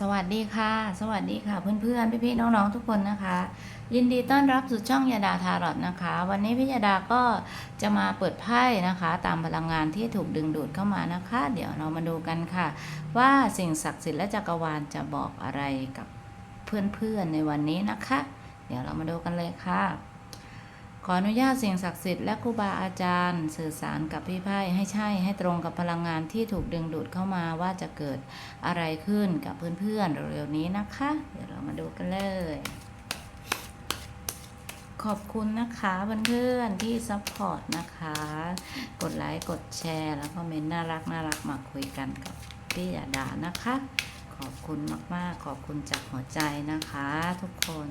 สวัสดีค่ะ สวัสดีค่ะ เพื่อนๆ พี่ๆ น้องๆ ทุกคนนะคะ ยินดีต้อนรับสู่ช่องยาดาทารอตนะคะ วันนี้พี่ยาดาก็จะมาเปิดไพ่นะคะ ตามพลังงานที่ถูกดึงดูดเข้ามานะคะ เดี๋ยวเรามาดูกันค่ะ ว่าสิ่งศักดิ์สิทธิ์และจักรวาลจะบอกอะไรกับเพื่อนๆ ในวันนี้นะคะ เดี๋ยวเรามาดูกันเลยค่ะ ขออนุญาตสิ่งศักดิ์สิทธิ์และครูบาอาจารย์ สื่อสารกับพี่ไพ่ให้ใช่ให้ตรงกับพลังงานที่ถูกดึงดูดเข้ามาว่าจะเกิดอะไรขึ้นกับเพื่อนๆเร็วๆนี้นะคะ เดี๋ยวเรามาดูกันเลย ขอบคุณนะคะเพื่อนๆที่ซัพพอร์ตนะคะ กดไลค์กดแชร์แล้วก็เมนต์น่ารักน่ารักมาคุยกันกับพี่ยาดานะคะ ขอบคุณมากๆ ขอบคุณจากหัวใจนะคะ ทุกคน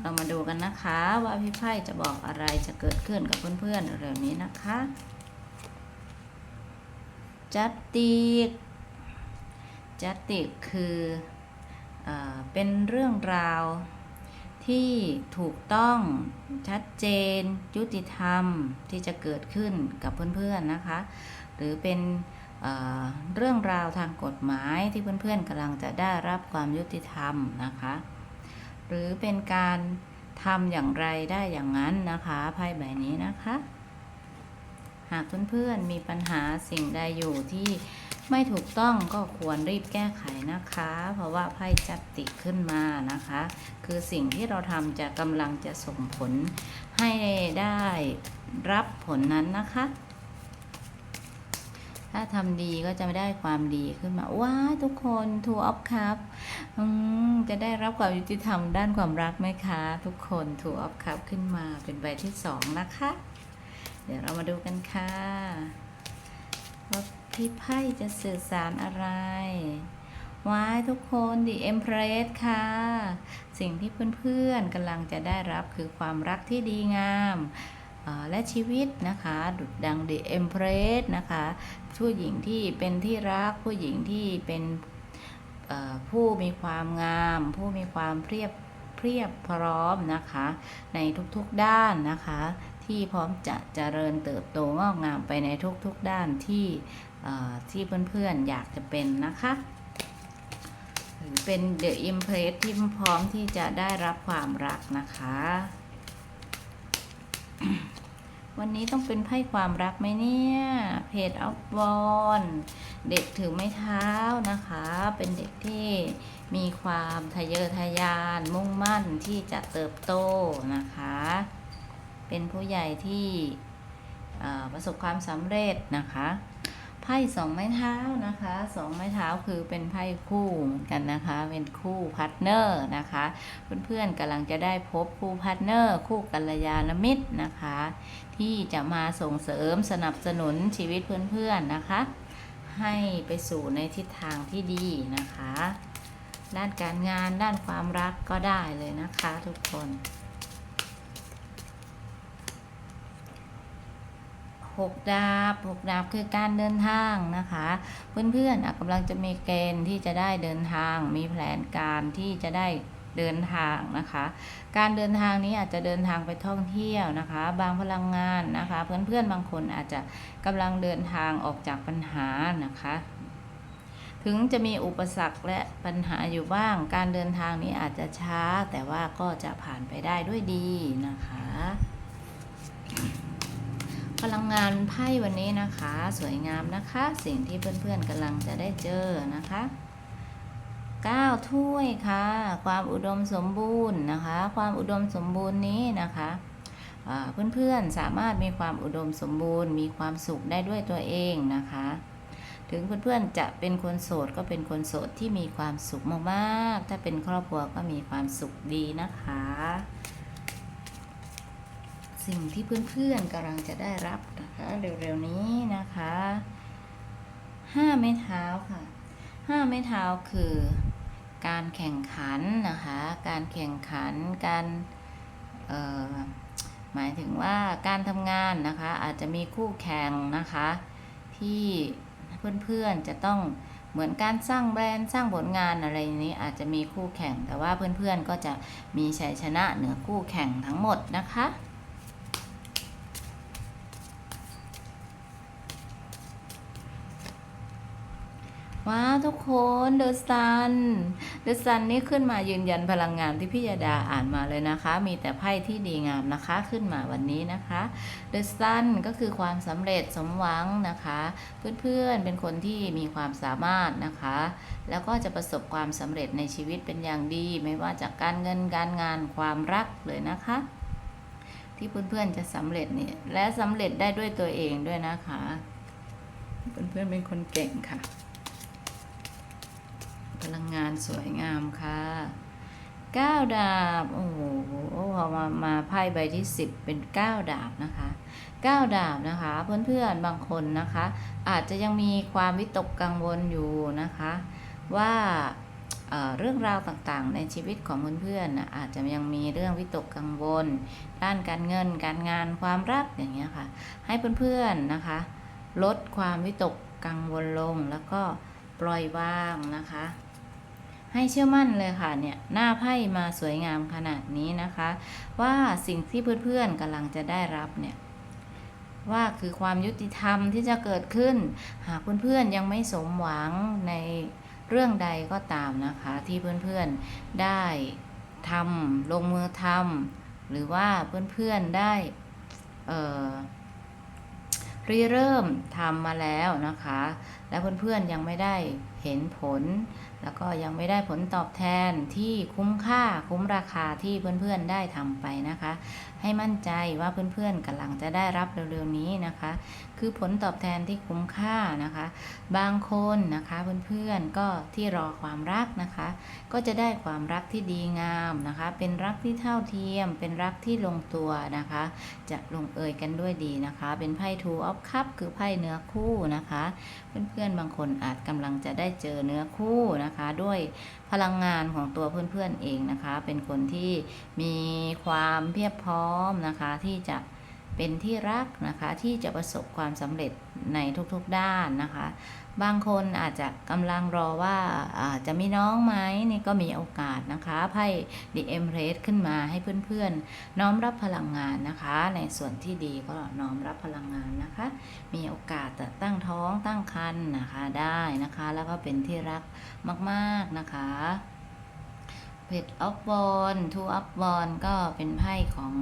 เรามาดูกันนะคะ ว่าพี่ไพ่จะบอกอะไรจะเกิดขึ้นกับเพื่อนๆเร็วๆนี้นะคะ จัตติกจัตติกคือเอเป็นเรื่องราวที่ถูกต้องชัดเจน ยุติธรรมที่จะเกิดขึ้นกับเพื่อนๆนะคะ หรือเป็นเเรื่องราวทางกฎหมายที่เพื่อนๆกำลังจะได้รับความยุติธรรมนะคะ หรือเป็นการทำอย่างไรได้อย่างนั้นนะคะไพ่ใบนี้นะคะ หากเพื่อนๆมีปัญหาสิ่งใดอยู่ที่ไม่ถูกต้องก็ควรรีบแก้ไขนะคะ เพราะว่าไพ่จับติขึ้นมานะคะ คือสิ่งที่เราทำจะกำลังจะส่งผลให้ได้รับผลนั้นนะคะ ถ้าทำดีก็จะไม่ได้ความดีขึ้นมา ว้าทุกคนทูออฟครับจะได้รับความยุติธรรมด้านความรักไหมคะ ทุกคนทูออฟครับขึ้นมาเป็นใบที่สองนะคะ เดี๋ยวเรามาดูกันค่ะว่าพี่ไพ่จะสื่อสารอะไรว้ายทุกคน The Empress ค่ะ สิ่งที่เพื่อนๆกำลังจะได้รับคือความรักที่ดีงาม และชีวิตนะคะดุดดัง The Empress นะคะผู้หญิงที่เป็นที่รักผู้หญิงที่เป็นผู้มีความงาม ผู้มีความเพียบเพียบพร้อมนะคะ ในทุกๆด้านนะคะ ที่พร้อมจะเจริญเติบโตงอกงามไปในทุกๆด้านที่ที่เพื่อนๆอยากจะเป็นนะคะหรือเป็น The Impress ที่พร้อมที่จะได้รับความรักนะคะ วันนี้ต้องเป็นไพ่ความรักไหมเนี่ย เพจออฟบอนเด็กถือไม้เท้านะคะ เป็นเด็กที่มีความทะเยอทะยานมุ่งมั่นที่จะเติบโตนะคะ เป็นผู้ใหญ่ที่ประสบความสำเร็จนะคะ ไพ่สองไม้เท้านะคะสองไม้เท้าคือเป็นไพ่คู่เหมือนกันนะคะเป็นคู่พาร์ทเนอร์นะคะเพื่อนๆกำลังจะได้พบคู่พาร์ทเนอร์คู่กัลยาณมิตรนะคะ ที่จะมาส่งเสริมสนับสนุนชีวิตเพื่อนๆนะคะ ให้ไปสู่ในทิศทางที่ดีนะคะ ด้านการงานด้านความรักก็ได้เลยนะคะทุกคน หกดาบหกดาบคือการเดินทางนะคะ เพื่อนๆกำลังจะมีเกณฑ์ที่จะได้เดินทาง มีแผนการที่จะได้เดินทางนะคะ การเดินทางนี้อาจจะเดินทางไปท่องเที่ยวนะคะ บางพลังงานนะคะ เพื่อนๆบางคนอาจจะกำลังเดินทางออกจากปัญหานะคะถึงจะมีอุปสรรคและปัญหาอยู่บ้าง การเดินทางนี้อาจจะช้า แต่ว่าก็จะผ่านไปได้ด้วยดีนะคะ พลังงานไพ่วันนี้นะคะ สวยงามนะคะ สิ่งที่เพื่อนๆกำลังจะได้เจอนะคะ9ถ้วยค่ะ ความอุดมสมบูรณ์นะคะ ความอุดมสมบูรณ์นี้นะคะเพื่อนๆสามารถมีความอุดมสมบูรณ์ มีความสุขได้ด้วยตัวเองนะคะ ถึงเพื่อนๆจะเป็นคนโสดก็เป็นคนโสดที่มีความสุขมากๆ ถ้าเป็นครอบครัวก็มีความสุขดีนะคะ สิ่งที่เพื่อนๆกำลังจะได้รับนะคะเร็วๆนี้นะคะห้าไม้เท้าค่ะห้าไม้เท้าคือการแข่งขันนะคะการแข่งขันการหมายถึงว่าการทำงานนะคะอาจจะมีคู่แข่งนะคะที่เพื่อนๆจะต้องเหมือนการสร้างแบรนด์สร้างผลงานอะไรนี้อาจจะมีคู่แข่ง แต่ว่าเพื่อนๆก็จะมีชัยชนะเหนือคู่แข่งทั้งหมดนะคะ ว้าทุกคนเดอะซันเดอะซันนี่ขึ้นมายืนยันพลังงานที่พี่ยาดาอ่านมาเลยนะคะ มีแต่ไพ่ที่ดีงามนะคะขึ้นมาวันนี้นะคะเดอะซันก็คือความสำเร็จสมหวังนะคะ เพื่อนๆเป็นคนที่มีความสามารถนะคะ แล้วก็จะประสบความสำเร็จในชีวิตเป็นอย่างดี ไม่ว่าจากการเงินการงานความรักเลยนะคะ ที่เพื่อนๆจะสำเร็จเนี่ยและสำเร็จได้ด้วยตัวเองด้วยนะคะเพื่อนๆเป็นคนเก่งค่ะ สวยงามค่ะเก้าดาบ โอ้โหพอมามาไพ่ใบที่สิบเป็นเก้าดาบนะคะเก้าดาบนะคะ เพื่อนๆบางคนนะคะ อาจจะยังมีความวิตกกังวลอยู่นะคะ ว่าเเรื่องราวต่างๆ ในชีวิตของเพื่อนๆนะอาจจะยังมีเรื่องวิตกกังวล ด้านการเงินการงานความรักอย่างเงี้ยค่ะ ให้เพื่อนๆนะคะ ลดความวิตกกังวลลงแล้วก็ปล่อยวางนะคะ ให้เชื่อมั่นเลยค่ะเนี่ยหน้าไพ่มาสวยงามขนาดนี้นะคะ ว่าสิ่งที่เพื่อนๆกำลังจะได้รับเนี่ยว่าคือความยุติธรรมที่จะเกิดขึ้น หากเพื่อนๆยังไม่สมหวังในเรื่องใดก็ตามนะคะ ที่เพื่อนๆได้ทำลงมือทำหรือว่าเพื่อนๆได้เอ่อริเริ่มทำมาแล้วนะคะ และเพื่อนๆยังไม่ได้เห็นผล แล้วก็ยังไม่ได้ผลตอบแทนที่คุ้มค่าคุ้มราคาที่เพื่อนๆได้ทำไปนะคะ ให้มั่นใจว่าเพื่อนๆกำลังจะได้รับเร็วๆนี้นะคะ คือผลตอบแทนที่คุ้มค่านะคะ บางคนนะคะเพื่อนๆก็ที่รอความรักนะคะ ก็จะได้ความรักที่ดีงามนะคะ เป็นรักที่เท่าเทียม เป็นรักที่ลงตัวนะคะ จะลงเอยกันด้วยดีนะคะ เป็นไพ่ two of cup คือไพ่เนื้อคู่นะคะ เพื่อนๆบางคนอาจกำลังจะได้เจอเนื้อคู่นะคะ ด้วยพลังงานของตัวเพื่อนๆเองนะคะ เป็นคนที่มีความเพียบพร้อมนะคะที่จะ เป็นที่รักนะคะที่จะประสบความสำเร็จในทุกๆด้านนะคะ บางคนอาจจะกำลังรอว่าอาจจะมีน้องไหมนี่ก็มีโอกาสนะคะไพ่ The Empress ขึ้นมาให้เพื่อนๆ น้อมรับพลังงานนะคะ ในส่วนที่ดีก็น้อมรับพลังงานนะคะ มีโอกาสจะตั้งท้องตั้งครรภ์นะคะได้นะคะ แล้วก็เป็นที่รักมากๆนะคะเพจออฟบอลทูออฟบอลก็เป็นไพ่ของ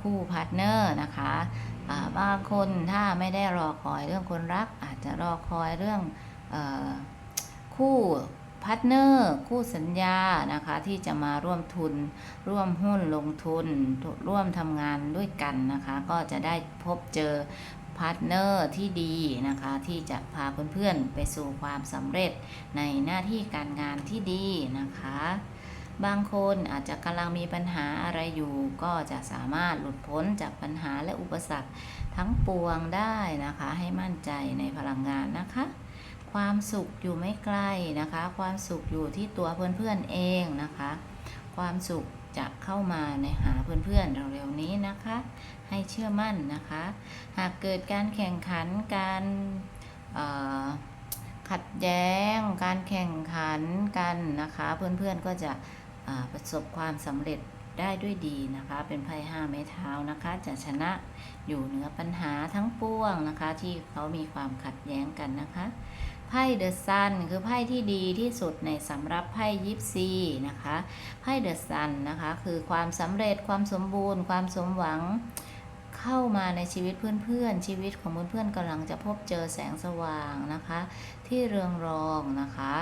คู่พาร์ทเนอร์นะคะบางคนถ้าไม่ได้รอคอยเรื่องคนรัก อาจจะรอคอยเรื่องอคู่พาร์ทเนอร์คู่สัญญานะคะที่จะมาร่วมทุน ร่วมหุ้นลงทุน ร่วมทำงานด้วยกันนะคะ ก็จะได้พบเจอพาร์ทเนอร์ที่ดีนะคะ ที่จะพาเพื่อนๆไปสู่ความสำเร็จในหน้าที่การงานที่ดีนะคะ บางคนอาจจะกำลังมีปัญหาอะไรอยู่ ก็จะสามารถหลุดพ้นจากปัญหาและอุปสรรคทั้งปวงได้นะคะ ให้มั่นใจในพลังงานนะคะ ความสุขอยู่ไม่ไกลนะคะ ความสุขอยู่ที่ตัวเพื่อนๆเองนะคะ ความสุขจะเข้ามาในหาเพื่อนๆเร็วๆนี้นะคะ ให้เชื่อมั่นนะคะ หากเกิดการแข่งขันการขัดแย้ง การแข่งขันกันนะคะ เพื่อนๆก็จะ ประสบความสำเร็จได้ด้วยดีนะคะ เป็นไพ่ห้าไม้เท้านะคะ จะชนะอยู่เหนือปัญหาทั้งปวงนะคะ ที่เขามีความขัดแย้งกันนะคะไพ่เดอะซันคือไพ่ที่ดีที่สุดในสำหรับไพ่ยิปซีนะคะไพ่เดอะซันนะคะคือความสำเร็จความสมบูรณ์ ความสมหวังเข้ามาในชีวิตเพื่อนๆ ชีวิตของเพื่อนๆกำลังจะพบเจอแสงสว่างนะคะ ที่เรืองรองนะคะ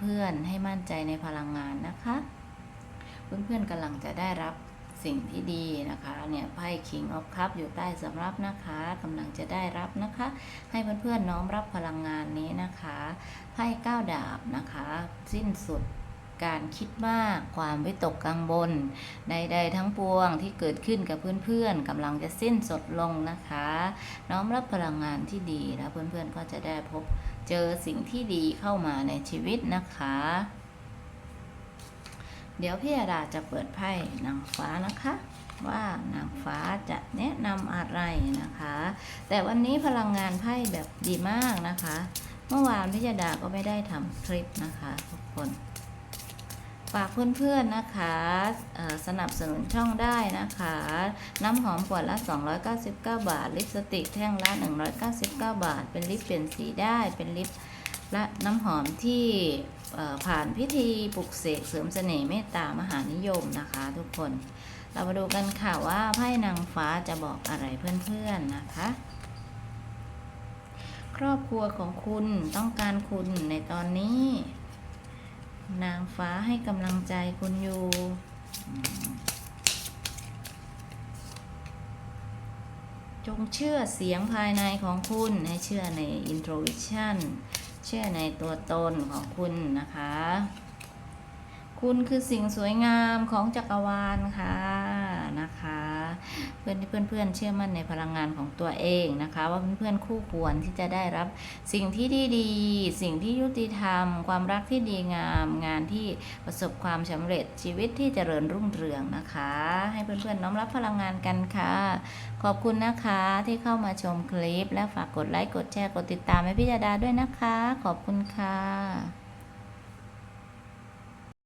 เพื่อนๆให้มั่นใจในพลังงานนะคะ เพื่อนๆกำลังจะได้รับสิ่งที่ดีนะคะเนี่ยไพ่ King of Cup อยู่ใต้สำรับนะคะกำลังจะได้รับนะคะ ให้เพื่อนๆน้อมรับพลังงานนี้นะคะไพ่ก้าดาบนะคะ สิ้นสุดการคิดมากความวิตกกังวลใดๆทั้งปวงที่เกิดขึ้นกับเพื่อนๆกำลังจะสิ้นสุดลงนะคะ น้อมรับพลังงานที่ดีแล้วเพื่อนๆก็จะได้พบ เจอสิ่งที่ดีเข้ามาในชีวิตนะคะ เดี๋ยวพี่อาดาจะเปิดไพ่นางฟ้านะคะว่านางฟ้าจะแนะนำอะไรนะคะ แต่วันนี้พลังงานไพ่แบบดีมากนะคะ เมื่อวานพิยดาก็ไม่ได้ทำคลิปนะคะทุกคน ฝากเพื่อนๆนะคะสนับสนุนช่องได้นะคะ น้ำหอมขวดละ 299 บาท ลิปสติกแท่งละ 199 บาท เป็นลิปเปลี่ยนสีได้ เป็นลิปและน้ำหอมที่ผ่านพิธีปลุกเสกเสริมเสน่ห์เมตตามหานิยมนะคะ ทุกคน เรามาดูกันค่ะว่าไพ่นางฟ้าจะบอกอะไรเพื่อนๆนะคะ ครอบครัวของคุณต้องการคุณในตอนนี้ นางฟ้าให้กำลังใจคุณอยู่จงเชื่อเสียงภายในของคุณให้เชื่อใน intuition เชื่อในตัวตนของคุณนะคะ คุณคือสิ่งสวยงามของจักรวาลค่ะ เพื่อนที่เพื่อนๆเชื่อมั่นในพลังงานของตัวเองนะคะ ว่าเพื่อนๆคู่ควรที่จะได้รับสิ่งที่ดีๆสิ่งที่ยุติธรรม ความรักที่ดีงาม งานที่ประสบความสำเร็จชีวิตที่เจริญรุ่งเรืองนะคะ ให้เพื่อนๆน้อมรับพลังงานกันค่ะ ขอบคุณนะคะที่เข้ามาชมคลิป และฝากกดไลค์กดแชร์กดติดตามให้พิยาดาด้วยนะคะ ขอบคุณค่ะ